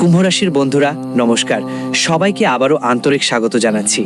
কুম্ভ রাশির বন্ধুরা, নমস্কার। সবাইকে আবারও আন্তরিক স্বাগত জানাচ্ছি।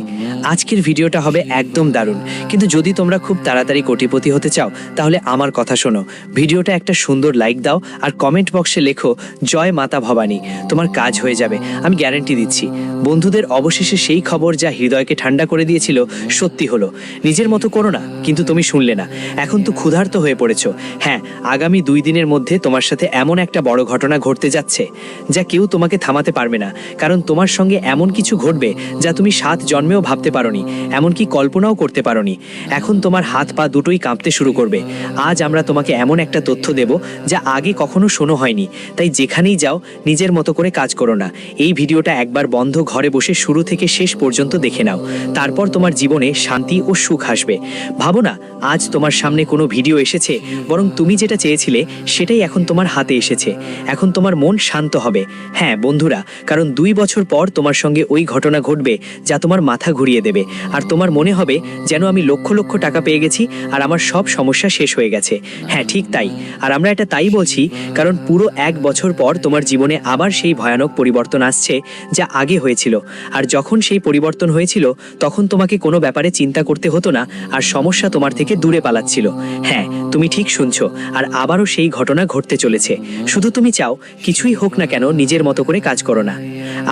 আজকের ভিডিওটা হবে একদম দারুণ। কিন্তু যদি তোমরা খুব তাড়াতাড়ি কোটিপতি হতে চাও, তাহলে আমার কথা শোনো। ভিডিওটা একটা সুন্দর লাইক দাও আর কমেন্ট বক্সে লেখো, জয় মাতা ভবানী, তোমার কাজ হয়ে যাবে। আমি গ্যারান্টি দিচ্ছি। বন্ধুদের অবশেষে সেই খবর যা হৃদয়কে ঠান্ডা করে দিয়েছিল, সত্যি হলো। নিজের মতো করো না, কিন্তু তুমি শুনলে না। এখন তো ক্ষুধার্ত হয়ে পড়েছো। হ্যাঁ আগামী দুই দিনের মধ্যে তোমার সাথে এমন একটা বড় ঘটনা ঘটতে যাচ্ছে, যা কেউ তোমাকে থামাতে পারবে না, কারণ তোমার সঙ্গে এমন কিছু ঘটবে যা তুমি সাত জন্মেও ভাবতে পারোনি, এমনকি কল্পনাও করতে পারোনি। এখন তোমার হাত পা দুটোই কাঁপতে শুরু করবে। আজ আমরা তোমাকে এমন একটা তথ্য দেব যা আগে কখনো শোনো হয়নি। তাই যেখানেই যাও, নিজের মতো করে কাজ করো না। এই ভিডিওটা একবার বন্ধ ঘরে বসে শুরু থেকে শেষ পর্যন্ত দেখে নাও। তারপর তোমার জীবনে শান্তি ও সুখ আসবে। ভাবো না, আজ তোমার সামনে কোনো ভিডিও এসেছে, বরং তুমি যেটা চেয়েছিলে সেটাই এখন তোমার হাতে এসেছে। এখন তোমার মন শান্ত হবে। হ্যাঁ বন্ধুরা, কারণ দুই বছর পর তোমার সঙ্গে ওই ঘটনা ঘটবে যা তোমার মাথা ঘুরিয়ে দেবে। আর তোমার মনে হবে যেন আমি লক্ষ লক্ষ টাকা পেয়ে গেছি আর আমার সব সমস্যা শেষ হয়ে গেছে। হ্যাঁ ঠিক তাই। আর আমরা এটা তাই বলছি কারণ পুরো এক বছর পর তোমার জীবনে আবার সেই ভয়ানক পরিবর্তন আসছে যা আগে হয়েছিল। আর যখন সেই পরিবর্তন হয়েছিল, তখন তোমাকে কোনো ব্যাপারে চিন্তা করতে হতো না আর সমস্যা তোমার থেকে দূরে পালাচ্ছিল। হ্যাঁ তুমি ঠিক শুনছো। আর আবারও সেই ঘটনা ঘটতে চলেছে। শুধু তুমি চাও, কিছুই হোক না কেন নিজের মতো করে কাজ করো না।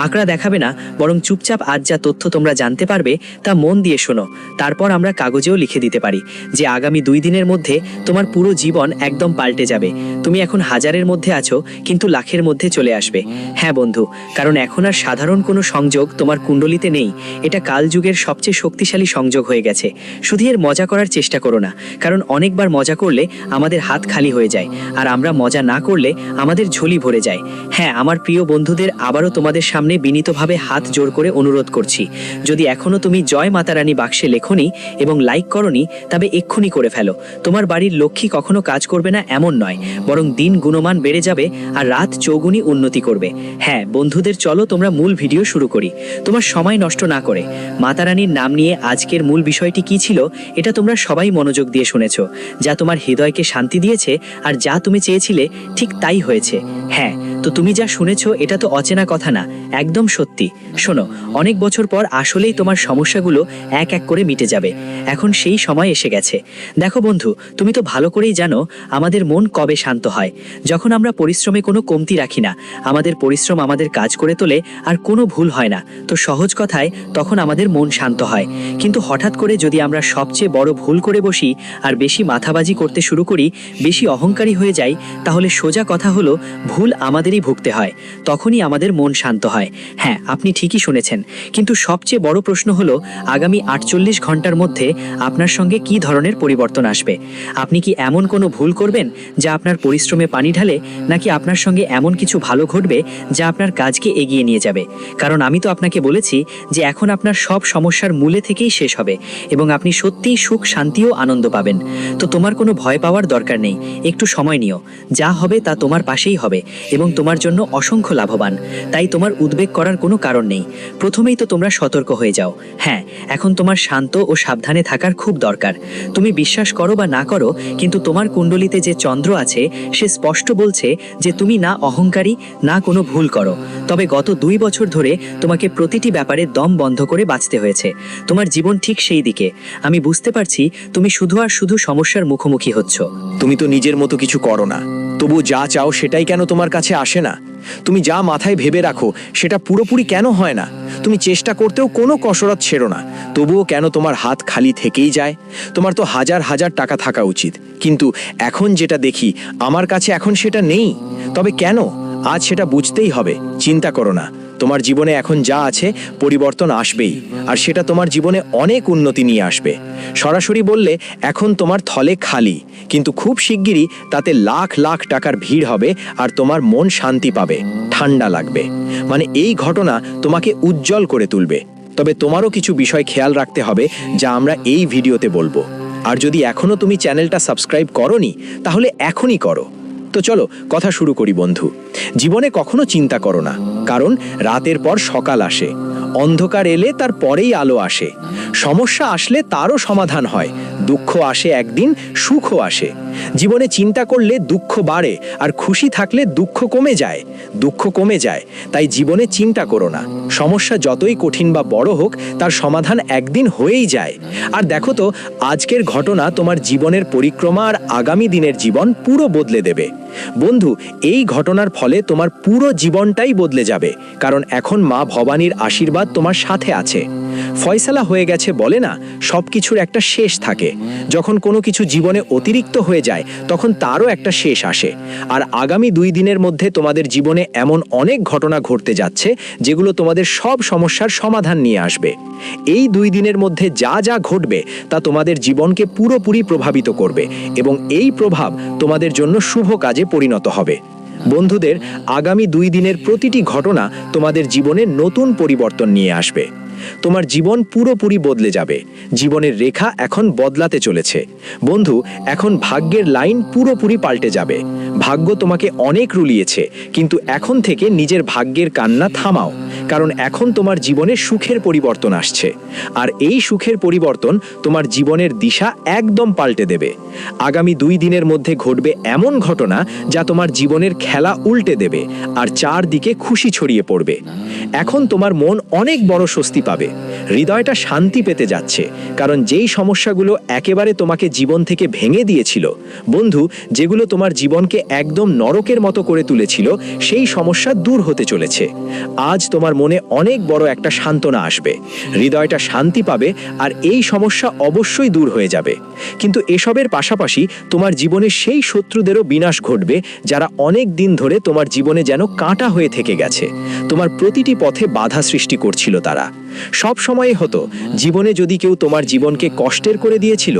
আঁকড়া দেখাবে না, বরং চুপচাপ আজ যা তথ্য তোমরা জানতে পারবে, তা মন দিয়ে শোনো। তারপর আমরা কাগজেও লিখে দিতে পারি যে আগামী দুই দিনের মধ্যে তোমার পুরো জীবন একদম পাল্টে যাবে। তুমি এখন হাজারের মধ্যে আছো, কিন্তু লাখের মধ্যে চলে আসবে। হ্যাঁ বন্ধু, কারণ এখন আর সাধারণ কোনো সংযোগ তোমার কুণ্ডলিতে নেই। এটা কালযুগের সবচেয়ে শক্তিশালী সংযোগ হয়ে গেছে। শুধু এর মজা করার চেষ্টা করো না, কারণ অনেকবার মজা করলে আমাদের হাত খালি হয়ে যায়, আর আমরা মজা না করলে আমাদের ঝুলি ভরে যায়। হ্যাঁ আমার প্রিয় বন্ধুদের আবারও তোমাদের সামনে বিনীতভাবে হাত জোর করে অনুরোধ করছি। যদি এখনও তুমি জয় মাতারানী বাক্সে লেখনি এবং লাইক করনি, তবে এক্ষুনি করে ফেলো। তোমার বাড়ির লক্ষ্মী কখনো কাজ করবে না এমন নয়, বরং দিন গুণমান বেড়ে যাবে আর রাত চৌগুনি উন্নতি করবে। হ্যাঁ বন্ধুদের চলো তোমরা মূল ভিডিও শুরু করি। তোমার সময় নষ্ট না করে। মাতারানীর নাম নিয়ে আজকের মূল বিষয়টি কি ছিল, এটা তোমরা সবাই মনোযোগ দিয়ে শুনেছ। যা তোমার হৃদয়কে শান্তি দিয়েছে আর যা তুমি চেয়েছিলে, ঠিক তাই হয়েছে। হ্যাঁ তো তুমি যা শুনেছো, এটা তো অচেনা কথা না, একদম সত্যি। শোনো, অনেক বছর পর আসলেই তোমার সমস্যাগুলো এক এক করে মিটে যাবে। এখন সেই সময় এসে গেছে। দেখো বন্ধু, তুমি তো ভালো করেই জানো আমাদের মন কবে শান্ত হয়। যখন আমরা পরিশ্রমে কোনো কমতি রাখি না, আমাদের পরিশ্রম আমাদের কাজ করে তোলে আর কোনো ভুল হয় না, তো সহজ কথায় তখন আমাদের মন শান্ত হয়। কিন্তু হঠাৎ করে যদি আমরা সবচেয়ে বড় ভুল করে বসি আর বেশি মাথাবাজি করতে শুরু করি, বেশি অহংকারী হয়ে যাই, তাহলে সোজা কথা হলো, ভুল আমাদেরই ভুগতে হয়, তখনই আমাদের মন শান্ত হয়। হ্যাঁ আপনি ঠিকই শুনেছেন। কিন্তু সবচেয়ে বড় প্রশ্ন হলো, আগামী আটচল্লিশ ঘণ্টার মধ্যে আপনার সঙ্গে কি ধরনের পরিবর্তন আসবে? আপনি কি এমন কোনো ভুল করবেন যা আপনার পরিশ্রমে পানি ঢালে, নাকি আপনার সঙ্গে এমন কিছু ভালো ঘটবে যা আপনার কাজকে এগিয়ে নিয়ে যাবে? কারণ আমি তো আপনাকে বলেছি যে এখন আপনার সব সমস্যার মূলে থেকেই শেষ হবে এবং আপনি সত্যিই সুখ শান্তি ও আনন্দ পাবেন। তো তোমার কোনো ভয় পাওয়ার দরকার নেই। একটু সময় নিও। যা হবে তা তোমার পাশেই হবে এবং তোমার জন্য অসংখ্য লাভবান। তাই তোমার উদ্বেগ করার কোনো কারণ নেই। প্রথমেই তো তোমরা সতর্ক হয়ে যাও। হ্যাঁ এখন তোমার শান্ত ও সাবধানে থাকার খুব দরকার। তুমি বিশ্বাস করো বা না করো, কিন্তু তোমার কুণ্ডলিতে যে চন্দ্র আছে, সে স্পষ্ট বলছে যে তুমি না অহংকারী, না কোনো ভুল করো। তবে গত দুই বছর ধরে তোমাকে প্রতিটি ব্যাপারে দম বন্ধ করে বাঁচতে হয়েছে। তোমার জীবন ঠিক সেই দিকে। আমি বুঝতে পারছি তুমি শুধু আর শুধু সমস্যার মুখোমুখি হচ্ছ। তুমি তো নিজের মতো কিছু করো না। তবু যা চাও সেটাই কেন তোমার কাছে আসে না? তুমি যা মাথায় ভেবে রাখো, সেটা পুরোপুরি কেন হয় না? তুমি চেষ্টা করতেও কোনো কসরত ছেড়ো না। তবুও কেন তোমার হাত খালি থেকেই যায়? তোমার তো হাজার হাজার টাকা থাকা উচিত। কিন্তু এখন যেটা দেখি, আমার কাছে এখন সেটা নেই। তবে কেন? আজ সেটা বুঝতেই হবে। চিন্তা করো না। তোমার জীবনে এখন যা আছে, পরিবর্তন আসবেই। আর সেটা তোমার জীবনে অনেক উন্নতি নিয়ে আসবে। সরাসরি বললে, এখন তোমার থলে খালি। কিন্তু খুব শিগগিরই তাতে লাখ লাখ টাকার ভিড় হবে আর তোমার মন শান্তি পাবে, ঠান্ডা লাগবে। মানে এই ঘটনা তোমাকে উজ্জ্বল করে তুলবে। তবে তোমারও কিছু বিষয় খেয়াল রাখতে হবে, যা আমরা এই ভিডিওতে বলব। আর যদি এখনও তুমি চ্যানেলটা সাবস্ক্রাইব করনি, তাহলে এখনই করো। তো চলো, কথা শুরু করি বন্ধু। জীবনে কখনো চিন্তা করো না, কারণ রাতের পর সকাল আসে। অন্ধকার এলে তার পরেই আলো আসে। সমস্যা আসলে তারও সমাধান হয় দুঃখ আসে একদিন, সুখও আসে। জীবনে চিন্তা করলে দুঃখ বাড়ে, আর খুশি থাকলে দুঃখ কমে যায়। দুঃখ কমে যায়, তাই জীবনে চিন্তা করো না। সমস্যা যতই কঠিন বা বড় হোক, তার সমাধান একদিন হয়েই যায়। আর দেখো তো, আজকের ঘটনা তোমার জীবনের পরিক্রমা আর আগামী দিনের জীবন পুরো বদলে দেবে। বন্ধু, এই ঘটনার ফলে তোমার পুরো জীবনটাই বদলে যাবে, কারণ এখন মা ভবানীর আশীর্বাদ তোমার সাথে আছে। ফয়সালা হয়ে গেছে বলে না সব কিছুর একটা শেষ থাকে। যখন কোনো কিছু জীবনে অতিরিক্ত হয়ে যায়, তখন তারও একটা শেষ আসে। আর আগামী দুই দিনের মধ্যে তোমাদের জীবনে এমন অনেক ঘটনা ঘটতে যাচ্ছে, যেগুলো তোমাদের সব সমস্যার সমাধান নিয়ে আসবে। এই দুই দিনের মধ্যে যা যা ঘটবে, তা তোমাদের জীবনকে পুরোপুরি প্রভাবিত করবে এবং এই প্রভাব তোমাদের জন্য শুভ কাজে পরিণত হবে। বন্ধুদের, আগামী দুই দিনের প্রতিটি ঘটনা তোমাদের জীবনে নতুন পরিবর্তন নিয়ে আসবে। তোমার জীবন পুরোপুরি বদলে যাবে। জীবনের রেখা এখন বদলাতে চলেছে। বন্ধু, এখন ভাগ্যের লাইন পুরোপুরি পাল্টে যাবে। ভাগ্য তোমাকে অনেক রুলিয়েছে, কিন্তু এখন থেকে নিজের ভাগ্যের কান্না থামাও, কারণ এখন তোমার জীবনে সুখের পরিবর্তন আসছে। আর এই সুখের পরিবর্তন তোমার জীবনের দিশা একদম পাল্টে দেবে। আগামী দুই দিনের মধ্যে ঘটবে এমন ঘটনা যা তোমার জীবনের খেলা উল্টে দেবে, আর চারদিকে খুশি ছড়িয়ে পড়বে। এখন তোমার মন অনেক বড় স্বস্তি পাবে। হৃদয়টা শান্তি পেতে যাচ্ছে, কারণ যেই সমস্যাগুলো একেবারে তোমাকে জীবন থেকে ভেঙে দিয়েছিল, বন্ধু, যেগুলো তোমার জীবনকে একদম নরকের মতো করে তুলেছিল, সেই সমস্যা দূর হতে চলেছে। আজ তোমার মনে অনেক বড় একটা সান্ত্বনা আসবে। হৃদয়টা শান্তি পাবে আর এই সমস্যা অবশ্যই দূর হয়ে যাবে। কিন্তু এসবের পাশাপাশি তোমার জীবনে সেই শত্রুদেরও বিনাশ ঘটবে, যারা অনেক দিন ধরে তোমার জীবনে যেন কাঁটা হয়ে থেকে গেছে। তোমার প্রতিটি পথে বাধা সৃষ্টি করছিল তারা। সব সময় হতো, জীবনে যদি কেউ তোমার জীবনকে কষ্টের করে দিয়েছিল,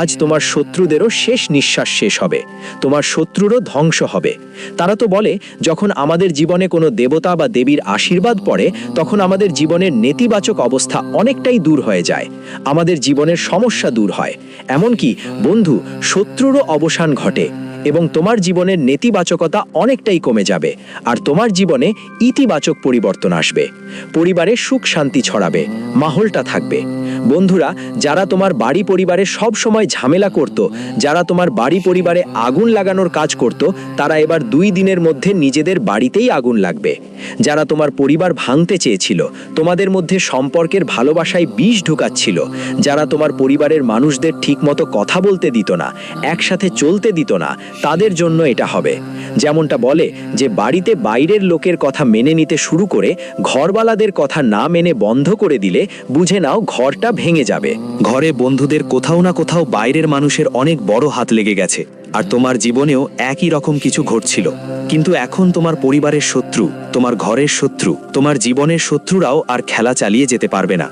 আজ তোমার শত্রুদেরও শেষ নিঃশ্বাস শেষ হবে, তোমার শত্রুরও ধ্বংস হবে। তারা তো বলে, যখন আমাদের জীবনে কোনো দেবতা বা দেবীর আশীর্বাদ পড়ে, তখন আমাদের জীবনের নেতিবাচক অবস্থা অনেকটাই দূর হয়ে যায়, আমাদের জীবনের সমস্যা দূর হয়। এমনকি, বন্ধু, শত্রুরও অবসান ঘটে। এবং তোমার জীবনের নেতিবাচকতা অনেকটাই কমে যাবে, আর তোমার জীবনে ইতিবাচক পরিবর্তন আসবে। পরিবারে সুখ শান্তি ছড়াবে, মাহলটা থাকবে। বন্ধুরা, যারা তোমার বাড়ি পরিবারে সব সময় ঝামেলা করত, যারা তোমার বাড়ি পরিবারে আগুন লাগানোর কাজ করত, তারা এবার দুই দিনের মধ্যে নিজেদের বাড়িতেই আগুন লাগবে। যারা তোমার পরিবার ভাঙতে চেয়েছিল, তোমাদের মধ্যে সম্পর্কের ভালোবাসায় বিষ ঢুকাচ্ছিল, যারা তোমার পরিবারের মানুষদের ঠিকমতো কথা বলতে দিত না, একসাথে চলতে দিত না তাদের জন্য এটা হবে। যেমনটা বলে যে বাড়িতে বাইরের লোকের কথা মেনে নিতে শুরু করে ঘরবালাদের কথা না মেনে বন্ধ করে দিলে বুঝে নাও ঘরটা ভেঙে যাবে। ঘরে বন্ধুদের কোথাও না কোথাও বাইরের মানুষের অনেক বড় হাত লেগে গেছে, আর তোমার জীবনেও একই রকম কিছু ঘটছিল। কিন্তু এখন তোমার পরিবারের শত্রু, তোমার ঘরের শত্রু, তোমার জীবনের শত্রুরাও আর খেলা চালিয়ে যেতে পারবে না।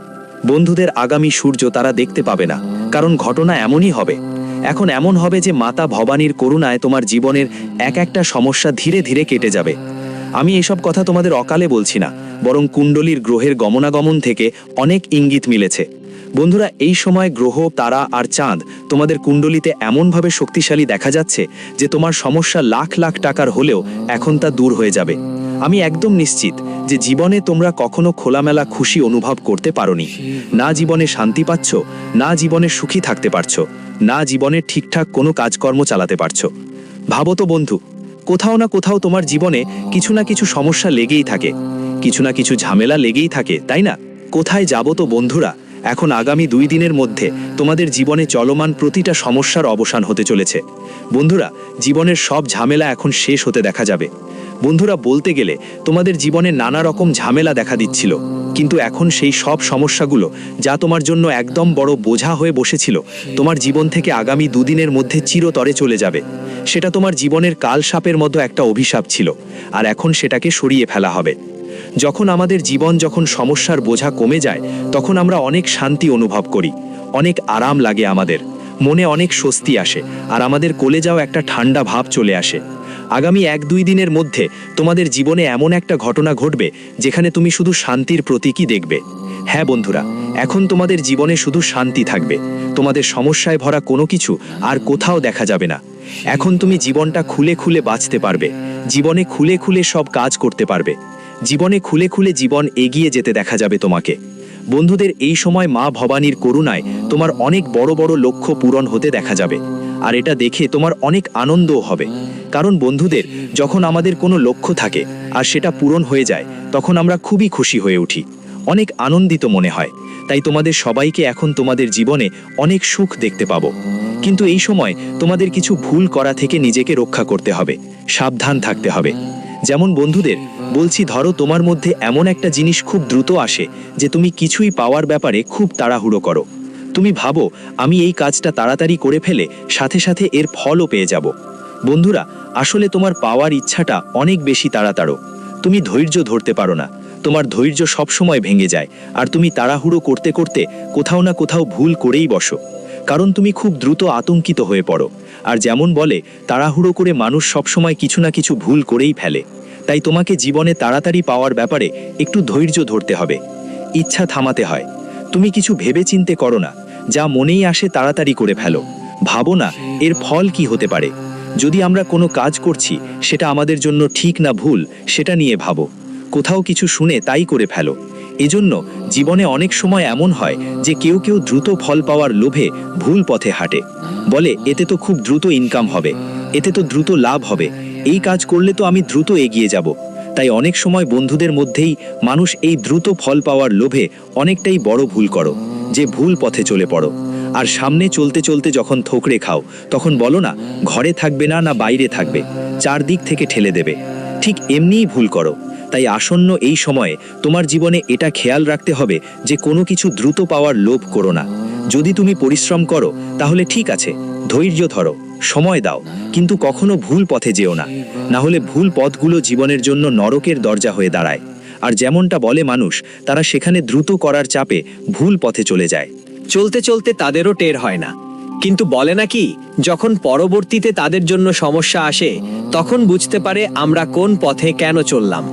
বন্ধুদের আগামী সূর্য তারা দেখতে পাবে না, কারণ ঘটনা এমনই হবে। এখন এমন হবে যে মাতা ভবানীর করুণায় তোমার জীবনের এক একটা সমস্যা ধীরে ধীরে কেটে যাবে। আমি এসব কথা তোমাদের অকালে বলছি না, বরং কুণ্ডলীর গ্রহের গমনাগমন থেকে অনেক ইঙ্গিত মিলেছে। বন্ধুরা, এই সময় গ্রহ, তারা আর চাঁদ তোমাদের কুণ্ডলিতে এমনভাবে শক্তিশালী দেখা যাচ্ছে যে তোমার সমস্যা লাখ লাখ টাকার হলেও এখন তা দূর হয়ে যাবে। আমি একদম নিশ্চিত যে জীবনে তোমরা কখনো খোলামেলা খুশি অনুভব করতে পারোনি। না জীবনে শান্তি পাচ্ছ, না জীবনে সুখী থাকতে পারছ, না জীবনে ঠিকঠাক কোনো কাজকর্ম চালাতে পারছ। ভাবো তো বন্ধু, কোথাও না কোথাও তোমার জীবনে কিছু না কিছু সমস্যা লেগেই থাকে। কিছু না কিছু ঝামেলা লেগেই থাকে, তাই না? কোথায় যাব তো বন্ধুরা? এখন আগামী দুই দিনের মধ্যে তোমাদের জীবনে চলমান প্রতিটা সমস্যার অবসান হতে চলেছে। বন্ধুরা, জীবনের সব ঝামেলা এখন শেষ হতে দেখা যাবে। বন্ধুরা, বলতে গেলে তোমাদের জীবনে নানা রকম ঝামেলা দেখা দিচ্ছিল। কিন্তু এখন সেই সব সমস্যাগুলো, যা তোমার জন্য একদম বড় বোঝা হয়ে বসেছিল, তোমার জীবন থেকে আগামী দুদিনের মধ্যে চিরতরে চলে যাবে। সেটা তোমার জীবনের কাল সাপের মতো একটা অভিশাপ ছিল, আর এখন সেটাকে সরিয়ে ফেলা হবে। যখন আমাদের জীবন যখন সমস্যার বোঝা কমে যায়, তখন আমরা অনেক শান্তি অনুভব করি, অনেক আরাম লাগে আমাদের, মনে অনেক স্বস্তি আসে, আর আমাদের কোলে যাও একটা ঠান্ডা ভাব চলে আসে। আগামী এক দুই দিনের মধ্যে তোমাদের জীবনে এমন একটা ঘটনা ঘটবে যেখানে তুমি শুধু শান্তির প্রতীকই দেখবে। হ্যাঁ বন্ধুরা, এখন তোমাদের জীবনে শুধু শান্তি থাকবে। তোমাদের সমস্যায় ভরা কোনো কিছু আর কোথাও দেখা যাবে না। এখন তুমি জীবনটা খুলে খুলে বাঁচতে পারবে। জীবনে খুলে খুলে সব কাজ করতে পারবে। জীবনে খুলে খুলে জীবন এগিয়ে যেতে দেখা যাবে তোমাকে। বন্ধুদের এই সময় মা ভবানীর করুণায় তোমার অনেক বড় বড় লক্ষ্য পূরণ হতে দেখা যাবে। আর এটা দেখে তোমার অনেক আনন্দও হবে। কারণ বন্ধুদের, যখন আমাদের কোনো লক্ষ্য থাকে আর সেটা পূরণ হয়ে যায়, তখন আমরা খুবই খুশি হয়ে উঠি। অনেক আনন্দিত মনে হয়। তাই তোমাদের সবাইকে এখন তোমাদের জীবনে অনেক সুখ দেখতে পাবো। কিন্তু এই সময় তোমাদের কিছু ভুল করা থেকে নিজেকে রক্ষা করতে হবে, সাবধান থাকতে হবে। যেমন বন্ধুদের, বলছি ধরো তোমার মধ্যে এমন একটা জিনিস খুব দ্রুত আসে যে তুমি কিছুই পাওয়ার ব্যাপারে খুব তাড়াহুড়ো করো। তুমি ভাবো, আমি এই কাজটা তাড়াতাড়ি করে ফেলে সাথে সাথে এর ফলও পেয়ে যাব। বন্ধুরা, আসলে তোমার পাওয়ার ইচ্ছাটা অনেক বেশি তাড়াতাড়ো। তুমি ধৈর্য ধরতে পারো না। তোমার ধৈর্য সবসময় ভেঙে যায়, আর তুমি তাড়াহুড়ো করতে করতে কোথাও না কোথাও ভুল করেই বসো। কারণ তুমি খুব দ্রুত আতঙ্কিত হয়ে পড়ো, আর যেমন বলে, তাড়াহুড়ো করে মানুষ সবসময় কিছু না কিছু ভুল করেই ফেলে। তাই তোমাকে জীবনে তাড়াতাড়ি পাওয়ার ব্যাপারে একটু ধৈর্য ধরতে হবে। ইচ্ছা থামাতে হয়। তুমি কিছু ভেবে চিনতে করো না, যা মনেই আসে তাড়াতাড়ি করে ফেলো। ভাবো না, এর ফল কি হতে পারে। যদি আমরা কোনো কাজ করছি, সেটা আমাদের জন্য ঠিক না ভুল, সেটা নিয়ে ভাবো। কোথাও কিছু শুনে তাই করে ফেলো। এজন্য জীবনে অনেক সময় এমন হয় যে কেউ কেউ দ্রুত ফল পাওয়ার লোভে ভুল পথে হাঁটে। বলে, এতে তো খুব দ্রুত ইনকাম হবে, এতে তো দ্রুত লাভ হবে, এই কাজ করলে তো আমি দ্রুত এগিয়ে যাব। তাই অনেক সময় বন্ধুদের মধ্যেই মানুষ এই দ্রুত ফল পাওয়ার লোভে অনেকটাই বড় ভুল করো, যে ভুল পথে চলে পড়ো। আর সামনে চলতে চলতে যখন থোকরে খাও, তখন বলো না, ঘরে থাকবে না না বাইরে থাকবে, চারদিক থেকে ঠেলে দেবে। ঠিক এমনিই ভুল করো। তাই আসন্ন এই সময়ে তোমার জীবনে এটা খেয়াল রাখতে হবে যে কোনো কিছু দ্রুত পাওয়ার লোভ করো না। যদি তুমি পরিশ্রম করো, তাহলে ঠিক আছে, ধৈর্য ধরো, সময় দাও, কিন্তু কখনো ভুল পথে যেও না। না হলে ভুল পথগুলো জীবনের জন্য নরকের দরজা হয়ে দাঁড়ায়। আর যেমনটা বলে মানুষ, তারা সেখানে দ্রুত করার চাপে ভুল পথে চলে যায়। চলতে চলতে তাদেরও টের হয় না। কিন্তু বলে নাকি যখন পরবর্তীতে তাদের জন্য সমস্যা আসে, তখন বুঝতে পারে আমরা কোন পথে কেন চললাম।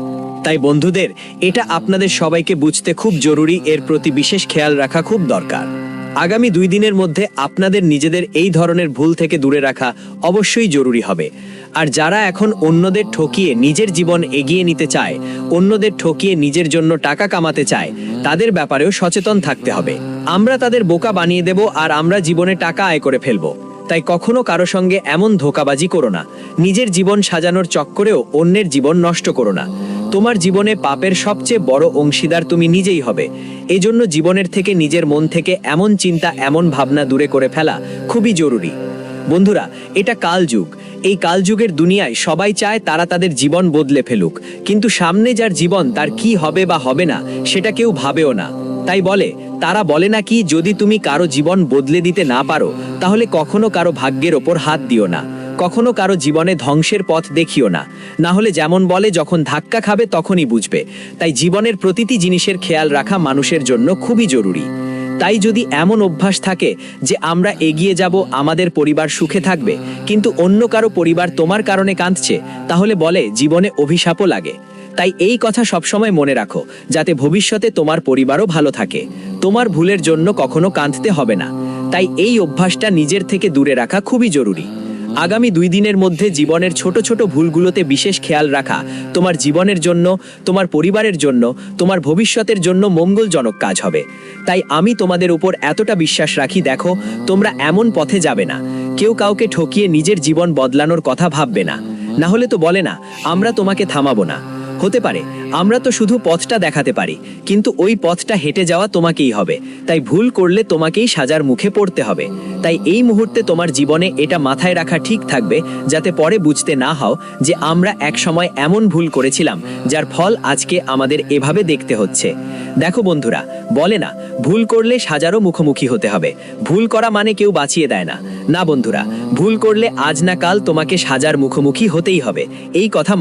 তাই বন্ধুদের, এটা আপনাদের সবাইকে বুঝতে খুব জরুরি, এর প্রতি বিশেষ খেয়াল রাখা খুব দরকার। আগামী দুই দিনের মধ্যে আপনাদের নিজেদের এই ধরনের ভুল থেকে দূরে রাখা অবশ্যই জরুরি হবে। আর যারা এখন অন্যদের ঠকিয়ে নিজের জীবন এগিয়ে নিতে চায়, অন্যদের ঠকিয়ে নিজের জন্য টাকা কামাতে চায়, তাদের ব্যাপারেও সচেতন থাকতে হবে। আমরা তাদের বোকা বানিয়ে দেব আর আমরা জীবনে টাকা আয় করে ফেলব। তাই কখনো কারও সঙ্গে এমন ধোকাবাজি করো না। নিজের জীবন সাজানোর চক্করেও অন্যের জীবন নষ্ট করো না। তোমার জীবনে পাপের সবচেয়ে বড় অংশীদার তুমি নিজেই হবে। এজন্য জীবনের থেকে নিজের মন থেকে এমন চিন্তা, এমন ভাবনা দূরে করে ফেলা খুবই জরুরি। বন্ধুরা, এটা কালযুগ। এই কালযুগের দুনিয়ায় সবাই চায় তারা তাদের জীবন বদলে ফেলুক। কিন্তু সামনে যার জীবন, তার কি হবে বা হবে না, সেটা কেউ ভাবেও না। তাই বলে, তারা বলে না কি, যদি তুমি কারও জীবন বদলে দিতে না পারো, তাহলে কখনো কারও ভাগ্যের ওপর হাত দিও না। কখনো কারও জীবনে ধ্বংসের পথ দেখিও না। না হলে যেমন বলে, যখন ধাক্কা খাবে, তখনই বুঝবে। তাই জীবনের প্রতিটি জিনিসের খেয়াল রাখা মানুষের জন্য খুবই জরুরি। তাই যদি এমন অভ্যাস থাকে যে, আমরা এগিয়ে যাব, আমাদের পরিবার সুখে থাকবে, কিন্তু অন্য কারও পরিবার তোমার কারণে কাঁদছে, তাহলে বলে, জীবনে অভিশাপও লাগে। তাই এই কথা সবসময় মনে রাখো, যাতে ভবিষ্যতে তোমার পরিবারও ভালো থাকে। তোমার ভুলের জন্য কখনো কাঁদতে হবে না। তাই এই অভ্যাসটা নিজের থেকে দূরে রাখা খুবই জরুরি। আগামী দুই দিনের মধ্যে জীবনের ছোট ছোট ভুলগুলোতে বিশেষ খেয়াল রাখা, তোমার জীবনের জন্য, তোমার পরিবারের জন্য, তোমার ভবিষ্যতের জন্য মঙ্গলজনক কাজ হবে। তাই আমি তোমাদের উপর এতটা বিশ্বাস রাখি, দেখো, তোমরা এমন পথে যাবে না। কেউ কাউকে ঠকিয়ে নিজের জীবন বদলানোর কথা ভাববে না। না হলে তো বলে না, আমরা তোমাকে থামাবো না। হতে পারে। আমরা তো শুধু পথটা দেখাতে পারি, কিন্তু ওই পথটা হেঁটে যাওয়া তোমাকেই হবে। তাই ভুল করলে তোমাকেই সাজার মুখে পড়তে হবে। তাই এই মুহূর্তে তোমার জীবনে এটা মাথায় রাখা ঠিক থাকবে, যাতে পরে বুঝতে না হও যে আমরা এক সময় এমন ভুল করেছিলাম, যার ফল আজকে আমাদের এভাবে দেখতে হচ্ছে। দেখো বন্ধুরা, বলে না, ভুল করলে সাজারও মুখোমুখি হতে হবে। ভুল করা মানে কেউ বাঁচিয়ে দেয় না। না বন্ধুরা, ভুল করলে আজ না কাল তোমাকে সাজার মুখোমুখি হতেই হবে। এই কথা